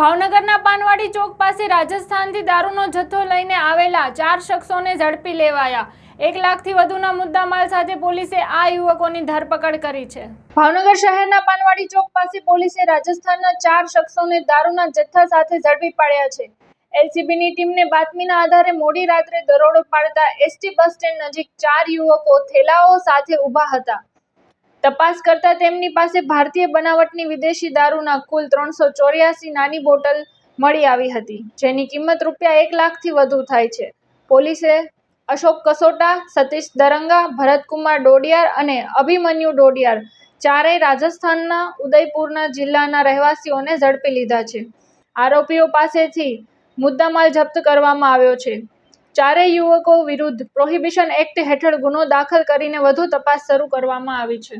ભાવનગરના પાનવાડી ચોક પાસે રાજસ્થાનથી દારૂનો જથ્થો લઈને આવેલા ચાર શખ્સોને ઝડપી લેવાયા. એક લાખથી વધુના મુદ્દામાલ સાથે પોલીસે આ યુવકોની ધરપકડ કરી છે. ભાવનગર શહેરના પાનવાડી ચોક પાસે પોલીસે રાજસ્થાનના ચાર શખ્સોને દારૂના જથ્થા સાથે ઝડપી પાડ્યા છે. એલસીબીની ટીમને બાતમીના આધારે મોડી રાત્રે દરોડો પાડતા એસટી બસ સ્ટેન્ડ નજીક ચાર યુવકો થેલાઓ સાથે ઊભા હતા. તપાસ કરતા તેમની પાસે ભારતીય બનાવટની વિદેશી દારૂના કુલ ત્રણસો ચોર્યાસી નાની બોટલ મળી આવી હતી, જેની કિંમત રૂપિયા એક લાખથી વધુ થાય છે. પોલીસે અશોક કસોટા, સતીશ દરંગા, ભરતકુમાર ડોડિયાર અને અભિમન્યુ ડોડિયાર ચારેય રાજસ્થાનના, ઉદયપુરના જિલ્લાના રહેવાસીઓને ઝડપી લીધા છે. આરોપીઓ પાસેથી મુદ્દામાલ જપ્ત કરવામાં આવ્યો છે. ચારેય યુવકો વિરુદ્ધ પ્રોહિબિશન એક્ટ હેઠળ ગુનો દાખલ કરીને વધુ તપાસ શરૂ કરવામાં આવી છે.